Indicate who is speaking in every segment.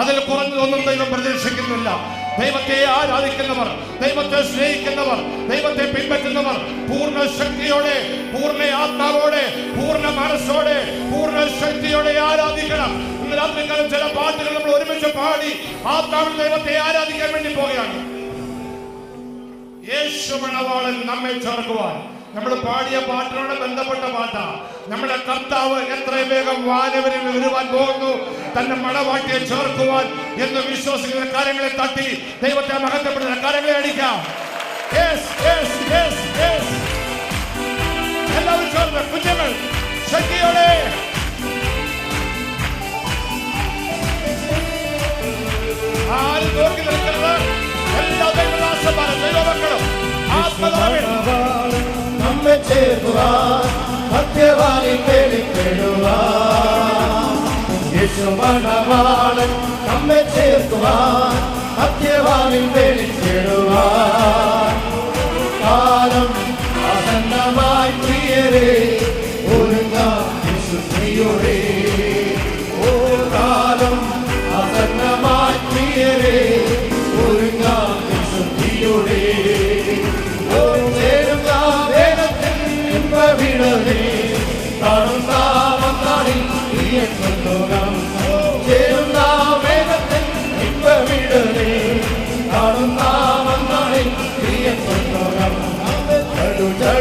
Speaker 1: അതിൽ കുറഞ്ഞതൊന്നും ദൈവം പ്രതീക്ഷിക്കുന്നില്ല. ദൈവത്തെ ആരാധിക്കുന്നവർ ദൈവത്തെ സ്നേഹിക്കുന്നവർ ദൈവത്തെ പിൻപറ്റുന്നവർ പൂർണ ശക്തിയോടെ പൂർണ ആത്മാവോടെ പൂർണ മനസ്സോടെ പൂർണ ശക്തിയോടെ ആരാധിക്കണം. രാത്രികാലം ചില പാട്ടുകൾ നമ്മൾ ഒരുമിച്ച് പാടി ആത്മാവിൽ ദൈവത്തെ ആരാധിക്കാൻ വേണ്ടി പോവുകയാണ്. യേശു മണവാളൻ നമ്മെ ചേർക്കുവാൻ നമ്മൾ പാടിയ പാട്ടിനോട് ബന്ധപ്പെട്ട പാട്ടാ. നമ്മുടെ കർത്താവ് എത്രയും വേഗം വാനവരിൽ വരുവാൻ പോകുന്നു. തന്റെ മടവാട്ടിയെ ചേർക്കുവാൻ എന്ന് വിശ്വസിക്കുന്ന കാര്യങ്ങളെ തട്ടി ദൈവത്തെ മഹത്വപ്പെടുന്ന കാര്യങ്ങളെ അടിക്കാം. എല്ലാവരും ചേർന്ന് കുഞ്ഞുങ്ങൾ ശക്തിയോടെ. ആരും നോക്കി നിൽക്കരുത്.
Speaker 2: നമ്മെ ചേർക്കുവാൻ സത്യവാനിൽ വെളിപ്പെടുവാൻ യേശു മണവാളൻ നമ്മെ ചേർക്കുവാൻ സത്യവാനിൽ വെളിപ്പെടുവാൻ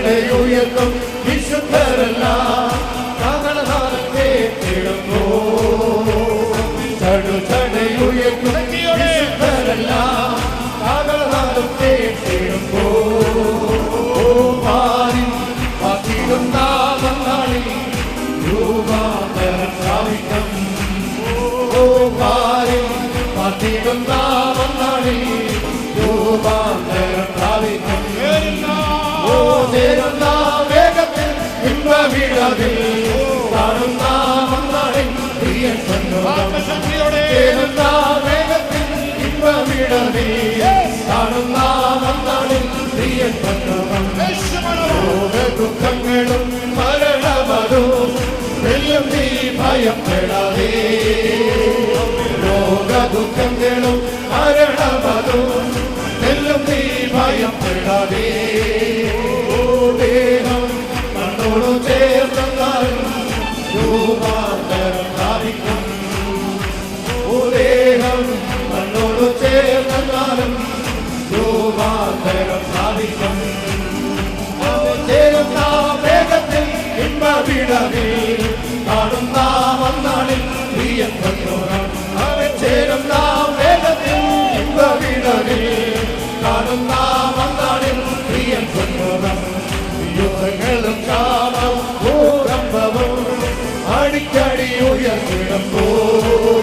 Speaker 2: ചടുചടയുയർത്തും വിശുദ്ധരെല്ലാം കാകളനാളത്തെ തേടുമ്പോ ചടുചടയുയർത്തും വിശുദ്ധരെല്ലാം കാകളനാളത്തെ തേടുമ്പോ ഓ പാരി പാത്തിടും നാമങ്ങളിൽ രൂപാന്തരം പ്രാപിക്കും ഓ പാരി പാത്തിടും കാണുന്ന മന്നാളിൽ പ്രിയൻ ചേരുന്ന വേഗത്തിൽ ഇമ്പവിടതിൽ കാണുന്ന മന്നാളിൽ പ്രിയൻ കൊണ്ടുപോകാം വന്നാളിൽ പ്രിയൻ കൊണ്ടോറാം അവൻ ചേരുന്ന വേഗത്തിൽ ഇമ്പവിടവേ കാണുന്ന വന്നാളിൽ പ്രിയൻ കൊണ്ടോറാം യുദ്ധങ്ങളും ഭൂകമ്പവും അടിക്കടി ഉയർത്തിടുമ്പോ യുദ്ധങ്ങളും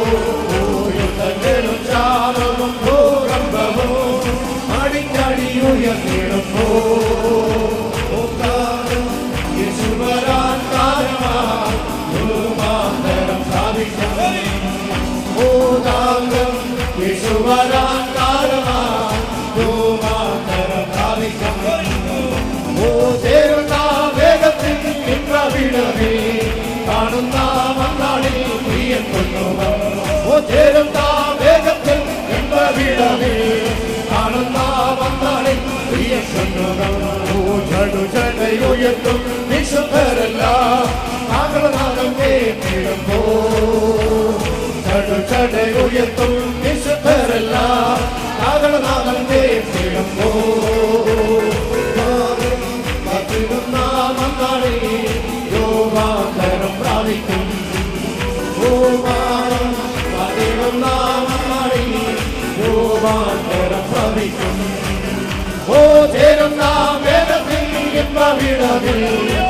Speaker 2: കാണുന്ന മന്നാളിൽ പ്രിയൻ കൊണ്ടുപോകാം ഓ ചേരുന്ന വേഗത്തിൽ ഇന്ദ്രവിടവേ കാണുന്ന മന്നാളിൽ പ്രിയൻ കൊണ്ടുപോകാം ഓ ചടു ചടയുയർത്തും വിശുദ്ധരല്ല ആകളനാദം കേട്ടിടുമ്പോ ചടു ചടയുയർത്തും ഇമ്പവിടതിൽ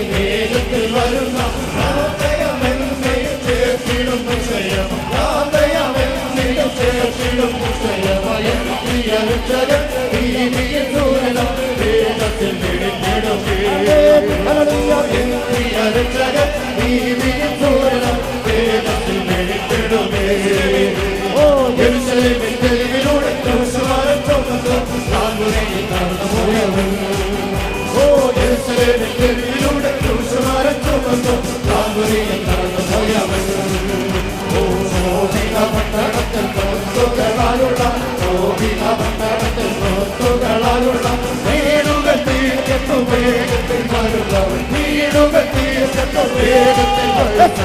Speaker 2: വേഗത്തിൽ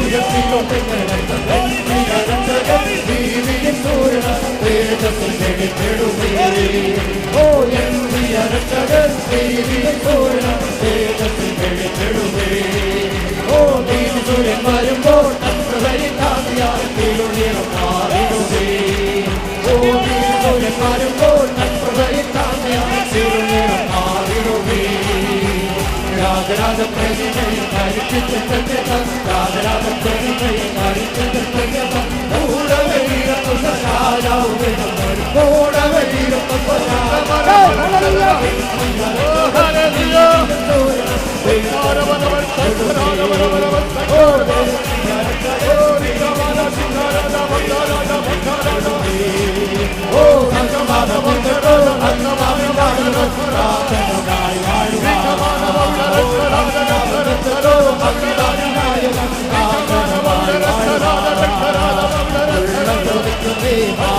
Speaker 2: വരുമ്പോൾ വരുമ്പോൾ രാജരാജ
Speaker 1: പ്രജ Oh, Hey,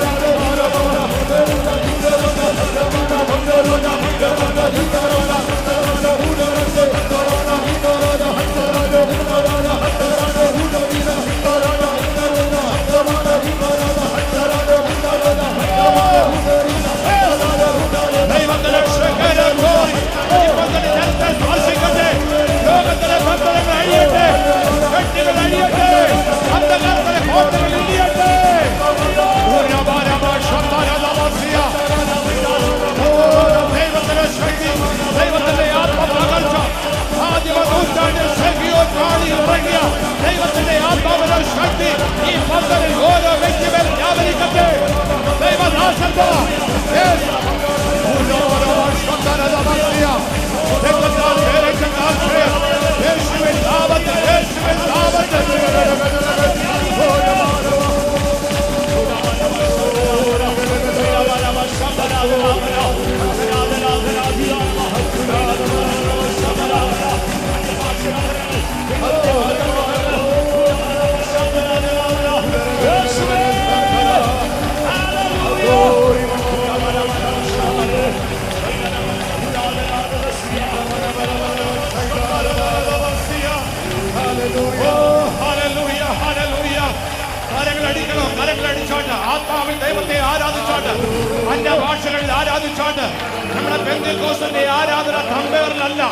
Speaker 1: തമ്പേറിലല്ല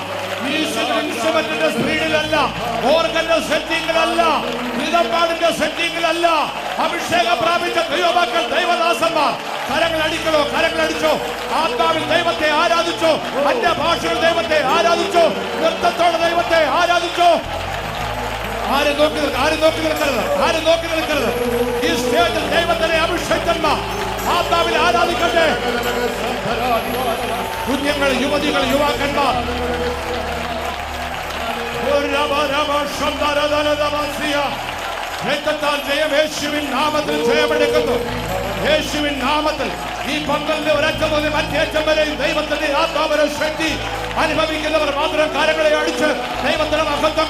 Speaker 1: ഇൻസ്ട്രുമെന്റിന്റെ സ്പീഡിലല്ല ഓർഗന്റെ സെറ്റിംഗിലല്ല നിലപാടിന്റെ സെറ്റിംഗിലല്ല. അഭിഷേകം പ്രാപിച്ച ദൈവമക്കൾ ദൈവദാസന്മാർ കരങ്ങൾ അടിക്കണോ കരങ്ങൾ അടിച്ചോ. ആത്മാവിൽ ദൈവത്തെ ആരാധിച്ചോ അന്യ ഭാഷകൾ ദൈവത്തെ ആരാധിച്ചോ നൃത്തത്തോടെ ദൈവത്തെ ആരാധിച്ചോ. ആരും നോക്കി ആരും നോക്കി നിൽക്കരുത്. ആരും നോക്കി നിൽക്കരുത്. ഈ സ്റ്റേജിൽ ദൈവത്തിനെ അഭിഷേകന്മാർ ആത്മാവിൽ ആരാധിക്കട്ടെ. കുഞ്ഞുങ്ങൾ യുവതികൾ യുവാക്കന്മാർ. യേശുവിൻ നാമത്തിൽ ജയമെടുക്കുന്നു. യേശുവിൻ നാമത്തിൽ ഈ പങ്കലിന്റെ ഒരറ്റം മുതൽ മറ്റേറ്റം വരെ ദൈവത്തിന്റെ ആത്മാവര ശക്തി അനുഭവിക്കുന്നവർ മാത്രം കാര്യങ്ങളെ അടിച്ച് ദൈവത്തിന് മഹത്വം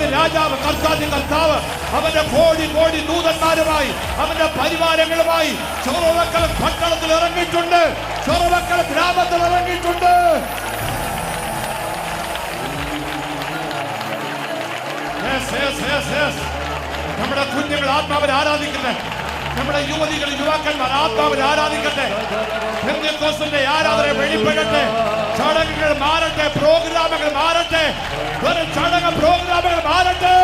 Speaker 1: രാജാതി രാജാവ് കർത്താവ് കർത്താവ്. അവന്റെ കോടി കോടി ദൂതന്മാരുമായി അവന്റെ പരിവാരങ്ങളുമായി ചൊറവക്കൽ പട്ടണത്തിൽ ഇറങ്ങിയിട്ടുണ്ട്. ചൊറവക്കൽ ഗ്രാമത്തിൽ ഇറങ്ങിയിട്ടുണ്ട്. നമ്മുടെ കുഞ്ഞുങ്ങൾ ആത്മാവൻ ആരാധിക്കട്ടെ. നമ്മുടെ യുവതികൾ യുവാക്കന്മാർ ആത്മാവൻ ആരാധിക്കട്ടെ. പെന്തക്കോസ്തിന്റെ ആരാധന വെളിപ്പെടട്ടെ. ചടങ്ങുകൾ മാറട്ടെ പ്രോഗ്രാമുകൾ മാറട്ടെ. ഒരു ചടങ്ങ് പ്രോഗ്രാമുകൾ മാറട്ടെ.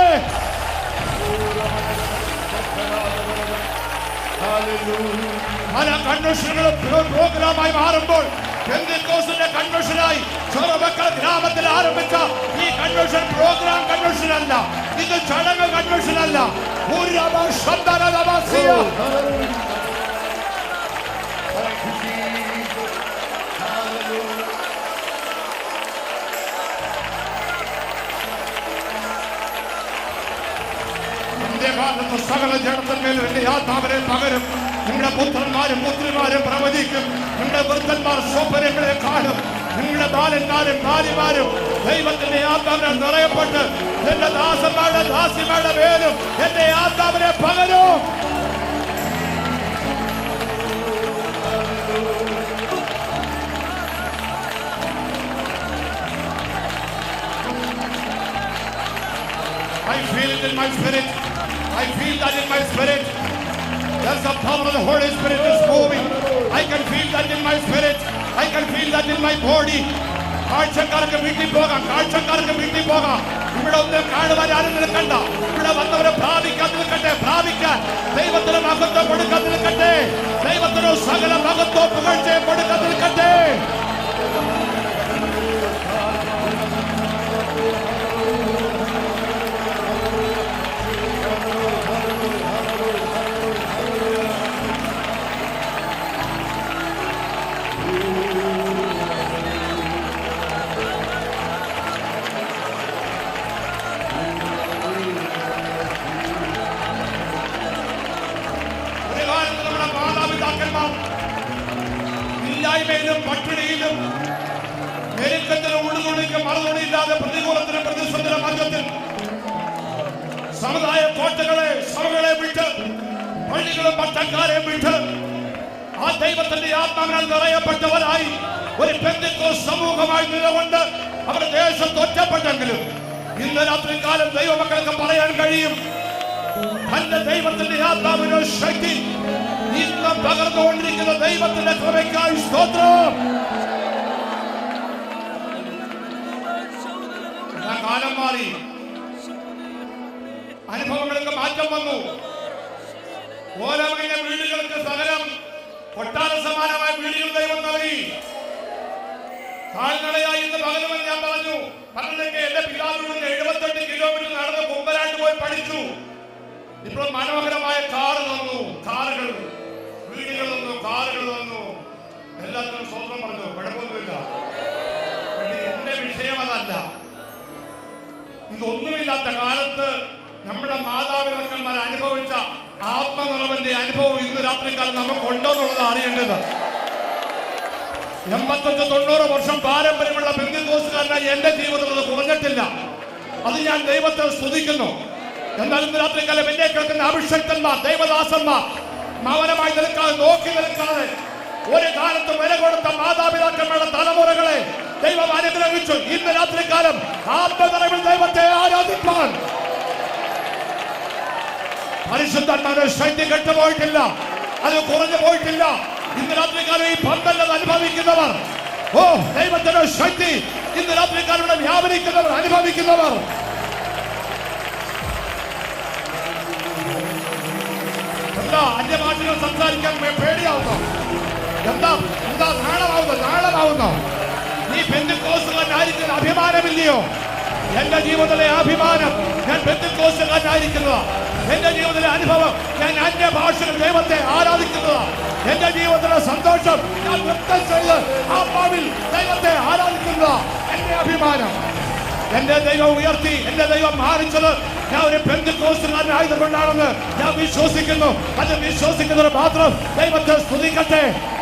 Speaker 1: പല കൺവെൻഷനുകളും പ്രോ- പ്രോഗ്രാമായി മാറുമ്പോൾ പെന്തക്കോസ്തിന്റെ കൺവെൻഷനായി ചെറുമക്കൾ ഗ്രാമത്തിൽ ആരംഭിച്ച ഈ കൺവെൻഷൻ പ്രോഗ്രാം കൺവെൻഷൻ അല്ല. ഇത് ചടങ്ങ് കൺവെൻഷൻ അല്ല. ഒരു ശബ്ദരതമസ്യ ഭാഗത്ത് സകല ജഡത്തിന്മേലും എന്റെ ആത്മാവിനെ പകരും. നിങ്ങളുടെ പുത്രന്മാരും പുത്രിമാരും പ്രവചിക്കും. നിങ്ങളുടെ വൃദ്ധന്മാർ സ്വപ്നങ്ങളെ കാണും. നിങ്ങളുടെ ബാലന്മാരും ഭാര്യമാരും ദൈവത്തിന്റെ ആത്മാവിനെ നിറയപ്പെട്ട് എന്റെ ദാസന്മാരുടെ ദാസിമാരുടെ പേരും എന്റെ ആത്മാവിനെ പകരും. I feel it in my spirit. I feel that in my spirit. There's the power of the Holy Spirit is moving. I can feel that in my spirit. I can feel that in my body. കാഴ്ചക്കാർക്ക് വീട്ടിൽ പോകാം കാഴ്ചക്കാർക്ക് വീട്ടിൽ പോകാം ഇവിടെ ഒന്നും കാണുവാൻ ആരും നിൽക്കണ്ട ഇവിടെ വന്നവരെ പ്രാപിക്കാൻ നിൽക്കട്ടെ പ്രാപിക്കാൻ ദൈവത്തിന് മഹത്വം കൊടുക്കാൻ നിൽക്കട്ടെ ദൈവത്തിന് സകല മഹത്വം പുകഴ്ചയും കൊടുക്കാൻ നിൽക്കട്ടെ ഇല്ലായ്മയിലും പട്ടിണിയിലും ഞെരുക്കത്തിലും ഉള്ളുതുണിക്ക് മറുതുണിയില്ലാതെ പ്രതികൂലത്തിനും പ്രതിസന്ധിയുടെ മാർഗത്തിൽ സമുദായ കോട്ടകളെ സഭകളെ വിട്ട് പള്ളികളും പട്ടക്കാരെ വിട്ട് ആ ദൈവത്തിന്റെ ആത്മാവിനാൽ നിറയപ്പെട്ടവരായി ഒരു പെന്തിക്കോ സമൂഹമായി നിലകൊണ്ട് അവർ ദേശത്ത് ഒറ്റപ്പെട്ടെങ്കിലും ഇന്ന് രാത്രി കാലം ദൈവമക്കൾക്ക് പറയാൻ കഴിയും. തന്റെ ദൈവത്തിന്റെ ആത്മാവിനോ ശക്തി ഇന്ന് പകർന്നുകൊണ്ടിരിക്കുന്ന ദൈവത്തിന്റെ കൃപയ്ക്കായി സ്തോത്രം. കാലം മാറി. അനുഭവങ്ങൾക്ക് മാറ്റം വന്നു. ഓരോ വീടുകൾക്ക് സകലം കൊട്ടാര സമാനമായ വീടുകൾ ദൈവം നൽകി. കാൽനടയായി ഇന്ന് ഞാൻ പറഞ്ഞു. പറഞ്ഞെങ്കിൽ എന്റെ പിതാവിനോട് എഴുപത്തെട്ട് കിലോമീറ്റർ നടന്ന് കുമ്പനാട്ട് പോയി പഠിച്ചു. ഇപ്പോൾ മനോഹരമായ കാറ് തന്നു. കാറുകൾ. വീടുകൾ തന്നു കാറുകൾ തന്നു എല്ലാത്തിനും സ്വന്തം പറഞ്ഞു. കുഴപ്പമൊന്നുമില്ല. എന്റെ വിഷയം അതല്ല. ഇതൊന്നുമില്ലാത്ത കാലത്ത് നമ്മുടെ മാതാപിതാക്കന്മാർ അനുഭവിച്ച ആത്മനിറവന്റെ അനുഭവം ഇന്ന് രാത്രിക്കാലം നമുക്ക് ഉണ്ടോ എന്നുള്ളത് അറിയേണ്ടത്. എൺപത്തഞ്ച് തൊണ്ണൂറ് വർഷം പാരമ്പര്യമുള്ള ബന്ധുക്കോസുകാരനായി എന്റെ ജീവിതത്തിൽ കുറഞ്ഞിട്ടില്ല. അത് ഞാൻ ദൈവത്തെ സ്തുതിക്കുന്നു. എന്നാൽ ഇന്ന് രാത്രികാലം എന്നെ കേൾക്കുന്ന അഭിഷക്തന്മാർ ദൈവദാസന്മാർ മൗനമായി നിൽക്കാതെ നോക്കി നിൽക്കാതെ ഒരു കാലത്ത് വില കൊടുത്ത മാതാപിതാക്കന്മാരുടെ തലമുറകളെ ദൈവം അനുഗ്രഹിച്ചു. ഇന്ന് രാത്രികാലം ആത്മനിറവിൽ ദൈവത്തെ ആരാധിപ്പാൻ.
Speaker 2: പരിശുദ്ധാത്മാവിന്റെ ശൈത്യ കെട്ടുപോയിട്ടില്ല അത് കുറഞ്ഞു പോയിട്ടില്ല. ഇന്ന് രാത്രികാലം ഈ പന്തല്ലത് അനുഭവിക്കുന്നവർ ഓ ദൈവത്തിന്റെ ശക്തി ഇന്ന് രാത്രികാലം വ്യാപരിക്കുന്നവർ അനുഭവിക്കുന്നവർ. എന്താ അന്യഭാഷകൾ സംസാരിക്കാൻ പേടിയാവുന്നോ. എന്താ എന്താ നാളമാവുന്നോ നാളമാവുന്നോ നീ ബന്ധുക്കോസുകാരനായിരിക്കുന്ന അഭിമാനമില്ലയോ? എന്റെ ജീവിതത്തിലെ അഭിമാനം ഞാൻ ബന്ധുക്കോസുകാരനായിരിക്കുന്നത് എന്റെ ജീവിതത്തിലെ അനുഭവം ഞാൻ അന്യഭാഷകൾ ദൈവത്തെ ആരാധിക്കുന്നതാ. എന്റെ ജീവിതത്തിലെ സന്തോഷം ഞാൻ നൃത്തം ചെയ്ത് ആത്മാവിൽ ദൈവത്തെ ആരാധിക്കുന്നതാ. എന്റെ അഭിമാനം. എന്റെ ദൈവം ഉയർത്തി എന്റെ ദൈവം മാറിച്ചത് ഞാൻ ഒരു ആയതുകൊണ്ടാണെന്ന് ഞാൻ വിശ്വസിക്കുന്നു. അത് വിശ്വസിക്കുന്നവർ മാത്രം ദൈവത്തെ സ്തുതിക്കട്ടെ.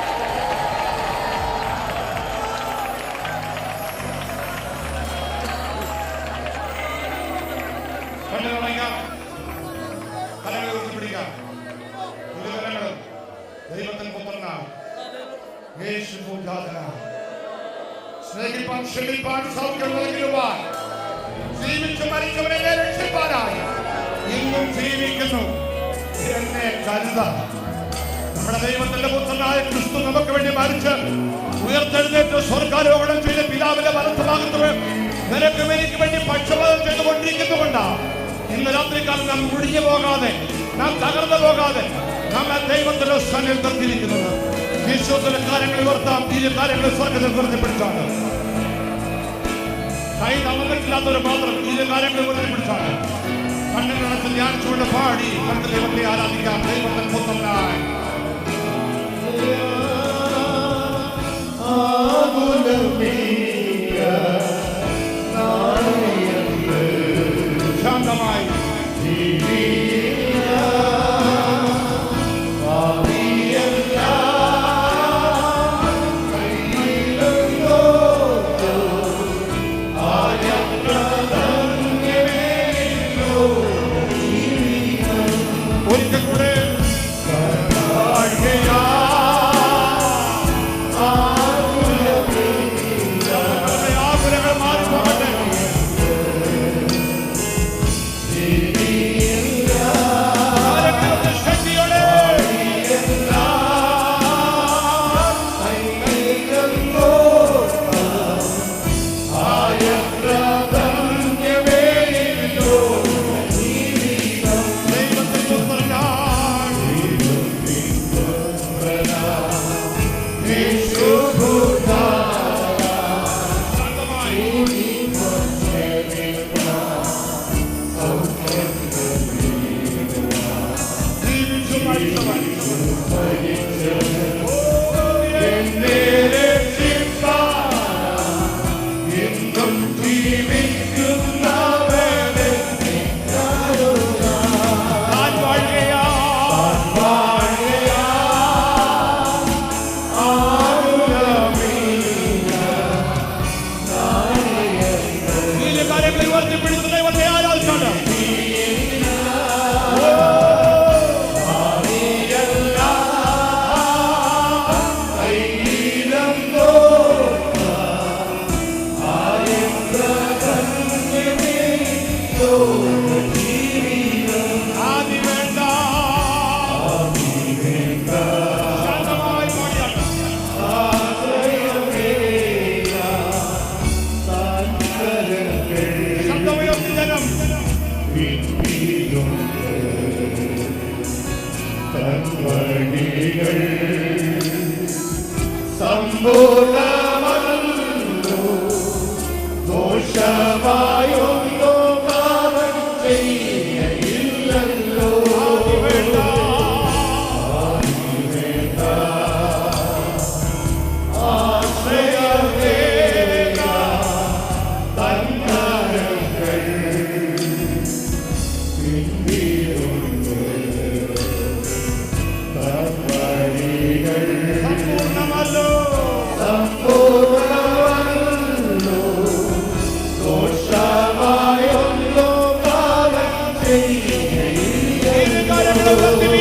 Speaker 2: എനിക്ക് വേണ്ടി പക്ഷപാതം ചെയ്തുകൊണ്ടിരിക്കുന്നുകൊണ്ടാണ് ഇന്ന് രാത്രിക്കാലം നാം മുടിഞ്ഞു പോകാതെ നാം തകർന്നു പോകാതെ നാം ദൈവത്തിന്റെ സന്നിൽ നിർത്തിയിരിക്കുന്നത്. വിശ്വത്തിലെ കാര്യങ്ങൾ ഉയർത്താം ഈ കാര്യങ്ങൾ സ്വർഗത്തിൽ നിർത്തിപ്പിടിച്ചാണ്. കൈ തളർന്നിട്ടില്ലാത്തവർ മാത്രം ഈ കാര്യങ്ങൾ നിർത്തിപ്പിടിച്ചാണ്. കണ്ണുകളടച്ച് ധ്യാനിച്ചുകൊണ്ട് പാടി കണ്ട് ദൈവത്തെ ആരാധിക്കാം ദൈവത്തിൽ പുത്രനായി. ശാന്തമായി ഒരിക്കൽ കൂടെ കാര്യങ്ങളും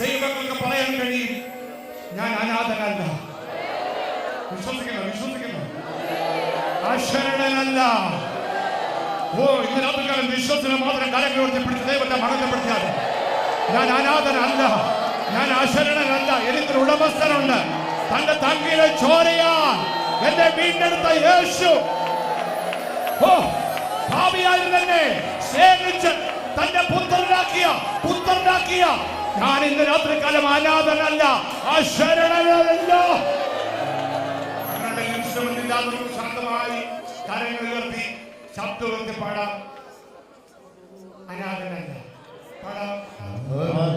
Speaker 1: അശരണനല്ല അനാഥനല്ല വിശ്വസിക്കണം അശരണനല്ല ഓ ഇതിനകത്തുകാരൻ വിശ്വസിനെ മാത്രം കരങ്ങൾ ഉയർത്തി പിടിച്ച് ദൈവത്തെ മകത്തപ്പെടുത്തിയാൽ ഞാൻ അനാഥനല്ല ഞാൻ അശരണനല്ല എനിക്കൊരു ഉടമസ്ഥനുണ്ട്. തന്റെ തങ്കിലെ ചോരയാ എന്നെ വീണ്ടെടുത്ത യേശു. ഓ ഭാവിയായിരുന്നെ സ്നേഹിച്ച് തന്റെ പുത്രനാക്കിയ പുത്രനാക്കിയ ഞാൻ ഇന്ന് രാത്രികാലം അനാഥനല്ല അശരണനല്ല ശാന്തമായി കരങ്ങൾ ഉയർത്തി ശബ്ദം പാടാം. അനാഥനല്ല പാടാം. ശാന്തമായി,